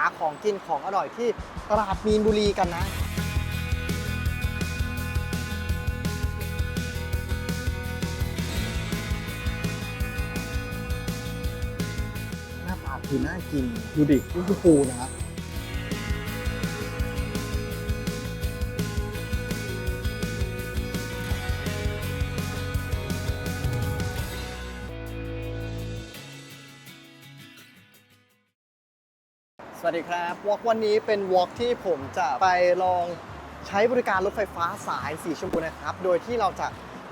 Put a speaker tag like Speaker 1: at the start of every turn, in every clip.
Speaker 1: าของกินของอร่อยที่ตลาดมีนบุรีกันนะหน้าตาคือน่ากินดูดินี่คือปูนะครับ วัสดีครับ วอล์กวันนี้เป็นวอล์กที่ผมจะไปลองใช้บริการรถไฟฟ้าสายสีชมพูนะครับ โดยที่เราจะ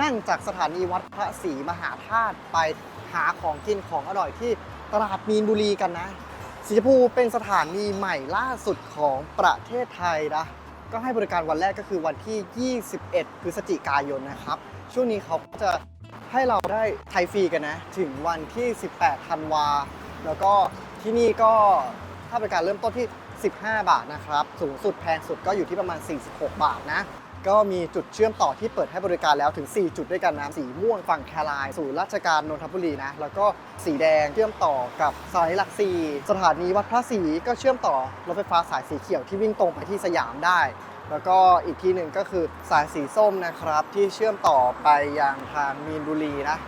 Speaker 1: นั่งจากสถานีวัดพระศรีมหาธาตุไปหาของกินของอร่อยที่ตลาดมีนบุรีกันนะ สีชมพูเป็นสถานีใหม่ล่าสุดของประเทศไทยนะ ก็ให้บริการวันแรกก็คือวันที่ 21 พฤศจิกายนนะครับ ช่วงนี้เขาก็จะให้เราได้ไทยฟรีกันนะ ถึงวันที่ 18 ธันวา แล้วก็ที่นี่ก็ ถ้าบริการเริ่มต้นที่ 15 บาทนะครับ สูงสุดแพงสุดก็อยู่ที่ประมาณ 46 บาทนะ ก็มีจุดเชื่อมต่อที่เปิดให้บริการแล้วถึง 4 จุดด้วยกันนะสีม่วงฝั่งแครายสู่ราชการนนทบุรีนะ แล้วก็สีแดงเชื่อมต่อกับสานีหลักสี่สถานีวัดพระศรีก็เชื่อมต่อรถไฟฟ้าสายสีเขียวที่วิ่งตรงไปที่สยามได้แล้วก็อีกที่หนึ่งก็คือสายสีส้มนะครับ ที่เชื่อมต่อไปยังทางมีนบุรีนะ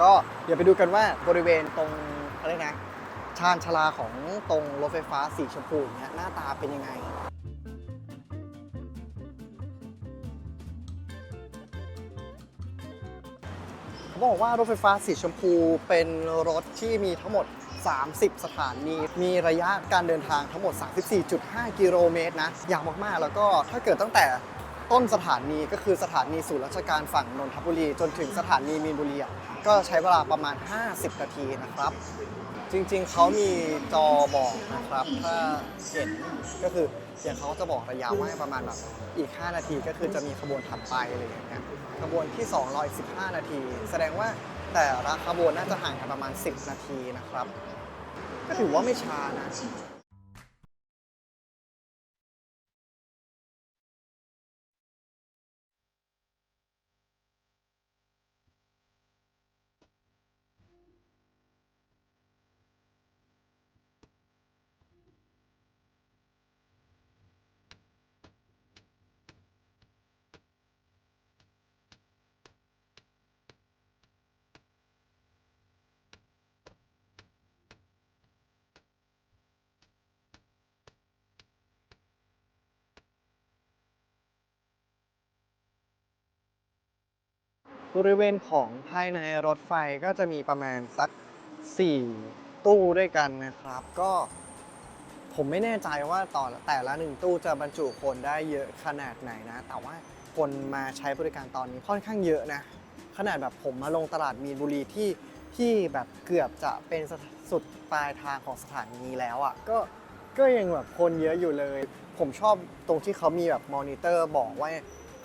Speaker 1: ก็เดี๋ยวไปดูกันว่าบริเวณตรงอะไรนะ ชานชลาของตรงรถไฟฟ้าสีชมพูเนี่ยหน้าตาเป็นยังไง เขาบอกว่ารถไฟฟ้าสีชมพูเป็นรถที่มีทั้งหมด 30 สถานีมีระยะการเดินทางทั้งหมด 34.5 กิโลเมตรนะยาวมากๆ แล้วก็ถ้าเกิดตั้งแต่ต้นสถานีก็คือสถานีศูนย์ราชการฝั่งนนทบุรี จนถึงสถานีมีนบุรีก็ใช้เวลาประมาณ 50 นาทีนะครับ จริงๆ เขามีจอบอกนะครับ ถ้าเห็นก็คืออย่างเขาจะบอกระยะว่าประมาณแบบอีก 5 นาทีก็คือจะมีขบวนถัดไปอะไรอย่างเงี้ยขบวนที่215 นาที แสดงว่าแต่ละขบวนน่าจะห่างกันประมาณ 10 นาทีนะครับ ก็ถือว่าไม่ช้านะ บริเวณของภายในรถไฟก็จะมีประมาณสัก 4 ตู้ด้วยกันนะครับ ก็ผมไม่แน่ใจว่าต่อแต่ละหนึ่งตู้จะบรรจุคนได้เยอะขนาดไหนนะ แต่ว่าคนมาใช้บริการตอนนี้ค่อนข้างเยอะนะ ขนาดแบบผมมาลงตลาดมีนบุรีที่ที่แบบเกือบจะเป็นสุดปลายทางของสถานีแล้วอะ่ะก็ก็ยังแบบคนเยอะอยู่เลย ผมชอบตรงที่เขามีแบบมอนิเตอร์บอกว่า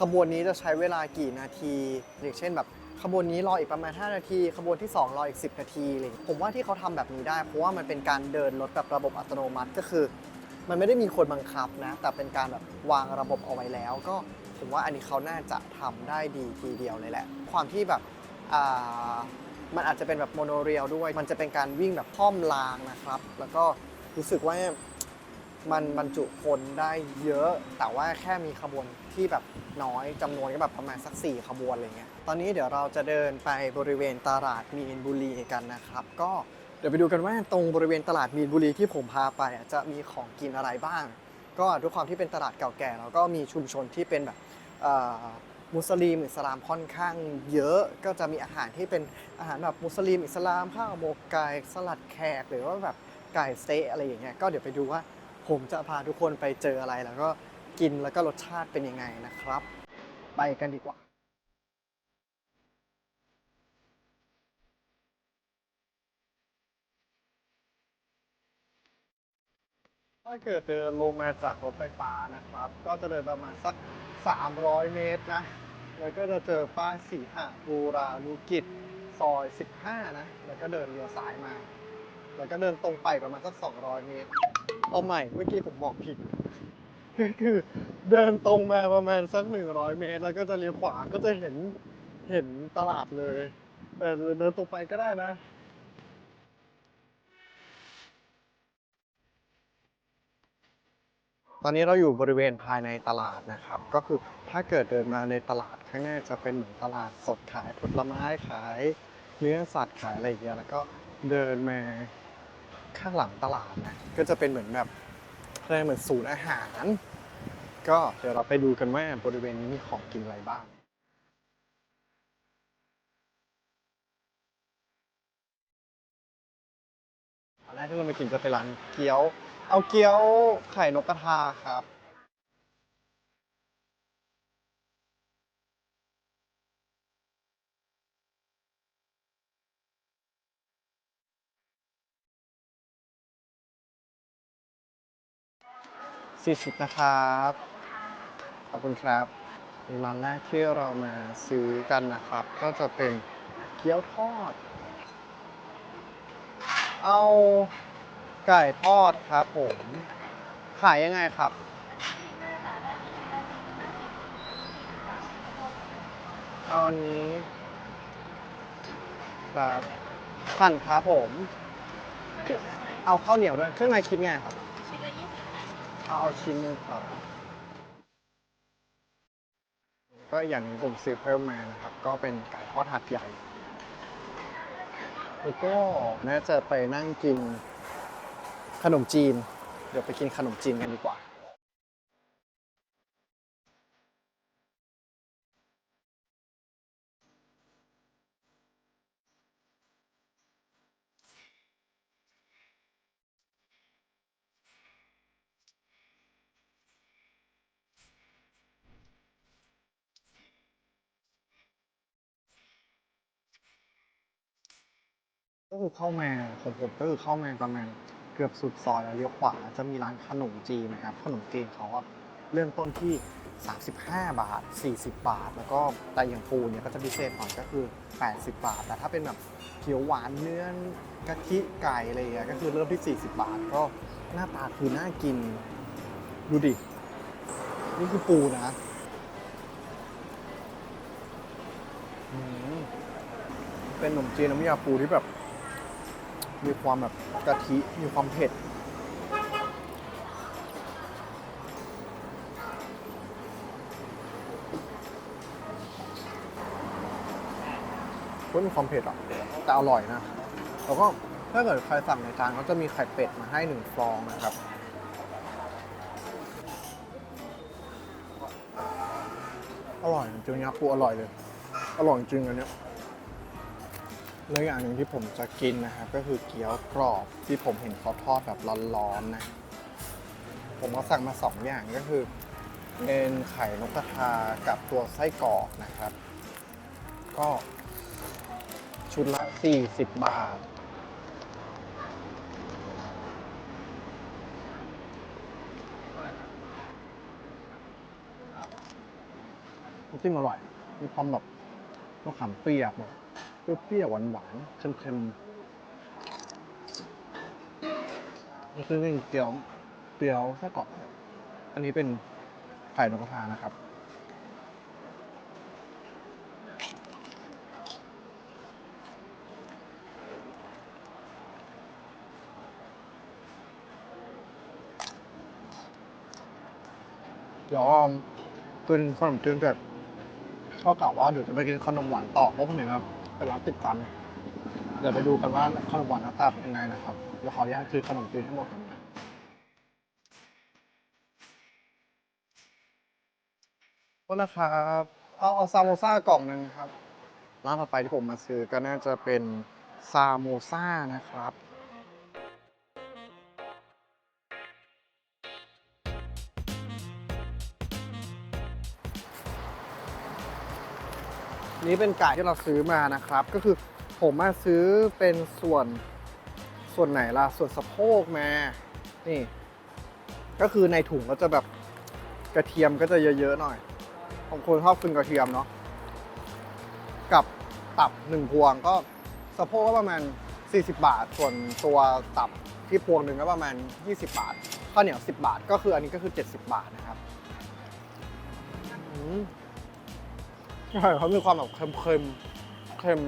Speaker 1: ขบวนนี้จะใช้เวลากี่นาที อย่างเช่นแบบขบวนนี้รออีกประมาณ 5 นาที ขบวนที่ 2 รออีก 10 นาทีอะไรอย่างเงี้ยผมว่าที่เขาทำแบบนี้ได้ เพราะว่ามันเป็นการเดินรถแบบระบบอัตโนมัติก็คือ มันไม่ได้มีคนบังคับนะ แต่เป็นการแบบวางระบบเอาไว้แล้ว ก็ผมว่าอันนี้เขาน่าจะทำได้ดีทีเดียวเลยแหละ ความที่แบบมันอาจจะเป็นแบบโมโนเรียลด้วย มันจะเป็นการวิ่งแบบท่อมรางนะครับ แล้วก็รู้สึกว่ามันบรรจุคนได้เยอะ แต่ว่าแค่มีขบวนที่แบบ น้อยจำนวนก็แบบประมาณสัก 4 ขบวนอะไรเงี้ยตอนนี้เดี๋ยวเราจะเดินไปบริเวณตลาดมีนบุรีกันนะครับ ก็เดี๋ยวไปดูกันว่าตรงบริเวณตลาดมีนบุรีที่ผมพาไปจะมีของกินอะไรบ้าง ก็ด้วยความที่เป็นตลาดเก่าแก่แล้วก็มีชุมชนที่เป็นแบบมุสลิมอิสลามค่อนข้างเยอะก็จะมีอาหารที่เป็นอาหารแบบมุสลิมอิสลามข้าวหมกไก่สลัดแขก หรือว่าแบบไก่สเต๊ะอะไรอย่างเงี้ยก็เดี๋ยวไปดูว่าผมจะพาทุกคนไปเจออะไรแล้วก็กินแล้วก็รสชาติเป็นยังไงนะครับ ไปกันดีกว่าถ้าเกิดเดินลงมาจากรถไฟฟ้านะครับ ก็จะเดินประมาณสัก 300 เมตรนะ แล้วก็จะเจอป้ายสีหะบูรานุกิจซอย 15 นะ แล้วก็เดินเลี้ยวซ้ายมา แล้วก็เดินตรงไปประมาณสัก 200 เมตร เอาใหม่ เมื่อกี้ผมบอกผิด คือเดินตรงมาประมาณสัก100เมตร แล้วก็จะเลี้ยวขวาก็จะเห็นเห็นตลาดเลยแต่เดินตรงไปก็ได้นะตอนนี้เราอยู่บริเวณภายในตลาดนะครับ ก็คือถ้าเกิดเดินมาในตลาดข้างหน้าจะเป็นเหมือนตลาดสดขายผลไม้ขายเนื้อสัตว์ขายอะไรอย่างเงี้ยแล้วก็เดินมาข้างหลังตลาดนะก็จะเป็นเหมือนแบบ ไรเหมือนศูนย์อาหาร ก็เดี๋ยวเราไปดูกันว่าบริเวณนี้มีของกินอะไรบ้างอันแรกที่เราไปกินจะเป็นร้านเกี๊ยว เอาเกี๊ยวไข่นกกระทาครับ สี่สิบนะครับ ขอบคุณครับร้านแรกที่เรามาซื้อกันนะครับ ก็จะเป็นเกี๊ยวทอด เอาไก่ทอดครับผม ขายยังไงครับ เอาอันนี้ครับหั่นครับผม เอาข้าวเหนียวด้วย เครื่องในคิดไงครับ เอาเอาชิ้นหนึงครับก็อย่างหนี้ผมซื้อเพิ่มมานะครับ ก็เป็นไก่ทอดหัดใหญ่แล้วก็น่าจะไปนั่งกินขนมจีน เดี๋ยวไปกินขนมจีนกันดีกว่า ก็คือเข้ามาของผมก็คือเข้ามาประมาณเกือบสุดซอยแล้วเลี้ยวขวาจะมีร้านขนมจีนนะครับขนมจีนเขาอะเริ่มต้นที่ 35 บาท 40 บาท แล้วก็แต่อย่างปูเนี่ยก็จะพิเศษหน่อยก็คือ 80 บาท แต่ถ้าเป็นแบบเขียวหวานเนื้อกะทิไก่อะไรอย่างเงี้ยก็คือเริ่มที่ 40 บาท ก็หน้าตาคือน่ากิน ดูดิ นี่คือปูนะเป็นขนมจีนน้ำยาปูที่แบบ มีความแบบกะทิมีความเผ็ดก็มีความเผ็ดอะแต่อร่อยนะ แล้วก็ถ้าเกิดใครสั่งในจานเขาจะมีไข่เป็ดมาให้หนึ่งฟองนะครับอร่อยจริงๆยาปูอร่อยเลย อร่อยจริงอันเนี้ย แล้วอย่างหนึ่งที่ผมจะกินนะครับก็คือเกี๊ยวกรอบที่ผมเห็นเขาทอดแบบร้อนๆนะ ผมก็สั่งมาสองอย่างก็คือเป็นไข่นกกระทากับตัวไส้กรอกนะครับ ก็ชุดละ 40 บาท น้ำจิ้มอร่อย มีความแบบมะขามเปียกแบบ เปรี้ยวๆหวานๆเค็มๆนี่คือเป็นเกี๊ยวเกี๊ยวไส้กรอกอันนี้เป็นไข่นกกระทานะครับยอมเป็นขนมจีนแบบก็กล่าวว่าเดี๋ยวจะไปกินขนมหวานต่อเพราะผมเห็นว่า เป็นร้านติดตัน เดี๋ยวไปดูกันว่าขนมหวานหน้าตาเป็นยังไงนะครับเดี๋ยวขออนุญาตคือขนมจีนทั้งหมดก่อนนะโทษนะครับเอาเอาซาโมซ่ากล่องหนึ่งครับร้านต่อไปที่ผมมาซื้อก็น่าจะเป็นซาโมซ่านะครับ นี่เป็นไก่ที่เราซื้อมานะครับ ก็คือผมมาซื้อเป็นส่วนส่วนไหนล่ะ ส่วนสะโพกมา นี่ ก็คือในถุงก็จะแบบกระเทียมก็จะเยอะๆหน่อย ผมคนชอบกินกระเทียมเนาะ กับตับหนึ่งพวงก็สะโพกก็ประมาณ 40 บาท ส่วนตัวตับที่พวงหนึ่งก็ประมาณ 20 บาท ข้าวเหนียว 10 บาท ก็คืออันนี้ก็คือ 70 บาทนะครับ อืม ใช่เขามีความแบบเค็มเค็มเค็ม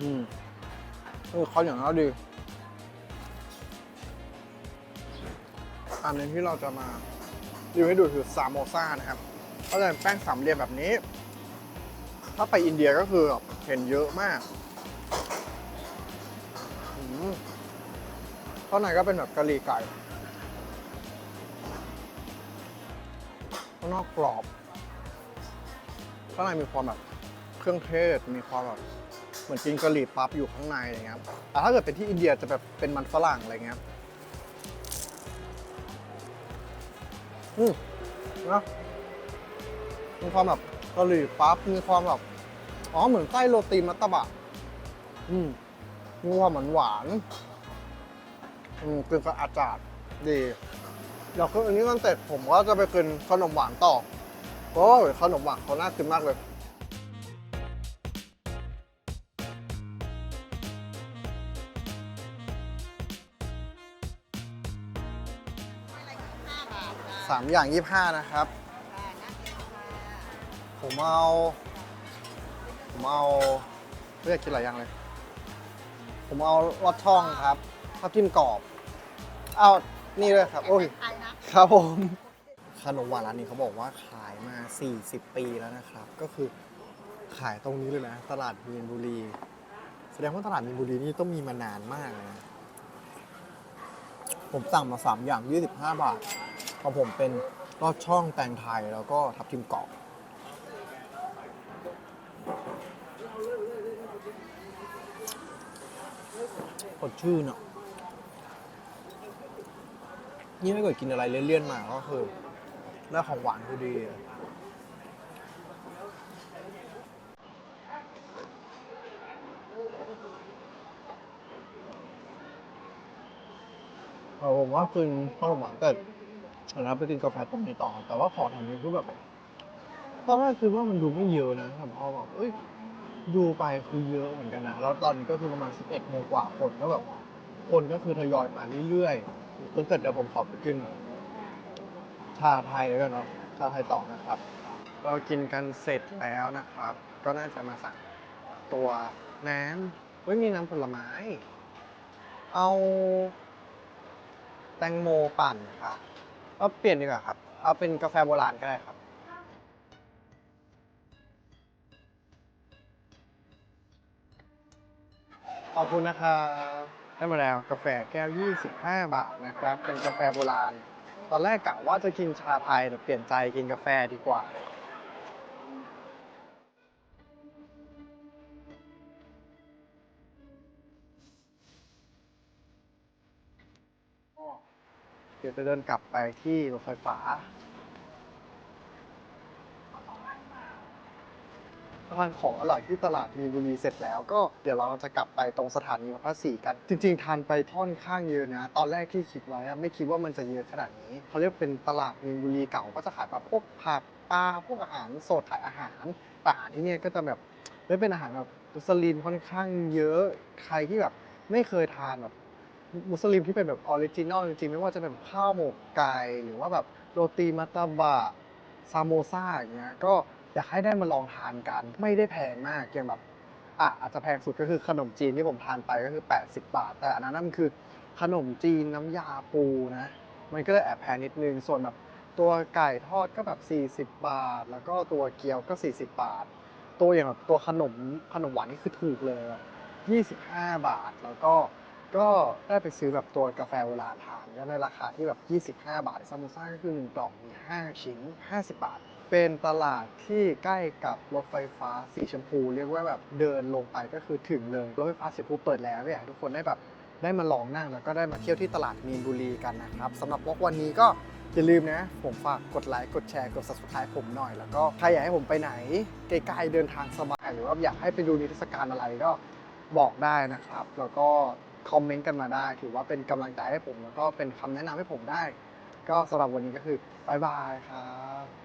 Speaker 1: อืมเออเขาอย่างนั้นดีอันนี้ที่เราจะมารีวิวให้ดูคือซามโมซ่านะครับก็จะเป็นแป้งสามเหลี่ยมแบบนี้ ถ้าไปอินเดียก็คือเห็นเยอะมากข้างในก็เป็นแบบกะหรี่ไก่ข้างนอกกรอบ ข้างในมีความแบบเครื่องเทศ มีความแบบเหมือนกินกะหรี่ปั๊บอยู่ข้างในอะไรเงี้ยแต่ถ้าเกิดเป็นที่อินเดียจะแบบเป็นมันฝรั่งอะไรเงี้ย อืมนะมีความแบบกะหรี่ปั๊บ มีความแบบ อ๋อ เหมือนไส้โรตีมัตตบะ อืมมีความหวานหวานอืมกินกับอาจารย์ดีเดี๋ยวคืออันนี้กันเสร็จผมก็จะไปกินขนมหวานต่อ โอ้ยขนมหวานเขาน่ากินมากเลย สามอย่างยี่ห้านะครับ ผมเอา ผมเอาเรียกกินหลายอย่างเลย ผมเอาลอดช่องครับข้าวจิ้มกรอบ เอา นี่ด้วยครับ โอ้ย ครับผม ขนมหวานร้านนี้เขาบอกว่าขายมา 40 ปีแล้วนะครับ ก็คือขายตรงนี้เลยนะ ตลาดมีนบุรี แสดงว่าตลาดมีนบุรีนี่ต้องมีมานานมากเลยนะ ผมสั่งมา 3 อย่าง 25 บาทของผมเป็นลอดช่องแตงไทยแล้วก็ทับทิมกรอบสดชื่นอะนี่ไม่เกิดกินอะไรเลี่ยนๆมาก็คือ ได้ของหวานคือดีอะเออผมว่าคือขนมหวานแต่แล้วไปกินกาแฟต้มในต่อ แต่ว่าขอทำนี้คือแบบตอนแรกคือว่ามันดูไม่เยอะนะแต่พอแบบเอ้ยดูไปคือเยอะเหมือนกันนะแล้วตอนนี้ก็คือประมาณ11โมงกว่าคนก็แบบคนก็คือทยอยมาเรื่อยๆจนเสร็จเดี๋ยวผมขอไปกิน ชาไทยแล้วกันเนาะชาไทยต่อนะครับ เรากินกันเสร็จแล้วนะครับ ก็น่าจะมาสั่งตัวน้ำเฮ้ยมีน้ำผลไม้ เอา แตงโมปั่นครับเอาเปลี่ยนดีกว่าครับ เอาเป็นกาแฟโบราณก็ได้ครับขอบคุณนะครับได้มาแล้วกาแฟแก้ว 25 บาทนะครับ เป็นกาแฟโบราณ ตอนแรกกะว่าจะกินชาไทยแต่เปลี่ยนใจกินกาแฟดีกว่า เดี๋ยวจะเดินกลับไปที่รถไฟฟ้า ทานของอร่อยที่ตลาดมีนบุรีเสร็จแล้วก็เดี๋ยวเราจะกลับไปตรงสถานีพระศรีกัน จริง ๆ ทานไปท่อนข้างเยอะนะ ตอนแรกที่คิดไว้อะไม่คิดว่ามันจะเยอะขนาดนี้เขาเรียกเป็นตลาดมีนบุรีเก่าก็จะขายแบบพวกผักปลาพวกอาหารสดขายอาหารแต่อาหารที่เนี่ยก็จะแบบไม่เป็นอาหารแบบมุสลิมค่อนข้างเยอะใครที่แบบไม่เคยทานแบบมุสลิมที่เป็นแบบออริจินอลจริงๆไม่ว่าจะเป็นข้าวหมกไก่หรือว่าแบบโรตีมัตตบะซาโมซาอย่างเงี้ยก็ อยากให้ได้มาลองทานกัน ไม่ได้แพงมากอย่างแบบอะอาจจะแพงสุดก็คือขนมจีนที่ผมทานไปก็คือ 80 บาท แต่อันนั้นนะมันคือขนมจีนน้ำยาปูนะ มันก็เลยแอบแพงนิดนึง ส่วนแบบตัวไก่ทอดก็แบบ 40 บาท แล้วก็ตัวเกี๊ยวก็ 40 บาท ตัวอย่างแบบตัวขนมขนมหวานนี่คือถูกเลยแบบ25 บาท แล้วก็ก็ได้ไปซื้อแบบตัวกาแฟโบราณทานก็ในราคาที่แบบ 25 บาทซามูซ่าก็คือหนึ่งกล่องมี5ชิ้น 50 บาท เป็นตลาดที่ใกล้กับรถไฟฟ้าสีชมพู เรียกว่าแบบเดินลงไปก็คือถึงเลยรถไฟฟ้าสีชมพูเปิดแล้วอยากให้ทุกคนได้แบบได้มาลองนั่งแล้วก็ได้มาเที่ยวที่ตลาดมีนบุรีกันนะครับสำหรับวอกวันนี้ก็อย่าลืมนะ ผมฝากกดไลค์กดแชร์กด subscribe ผมหน่อย แล้วก็ใครอยากให้ผมไปไหนใกล้ๆเดินทางสบายหรือว่าอยากให้ไปดูนิทรรศการอะไรก็บอกได้นะครับ แล้วก็คอมเมนต์กันมาได้ ถือว่าเป็นกำลังใจให้ผม แล้วก็เป็นคำแนะนำให้ผมได้ ก็สำหรับวันนี้ก็คือบายบายครับ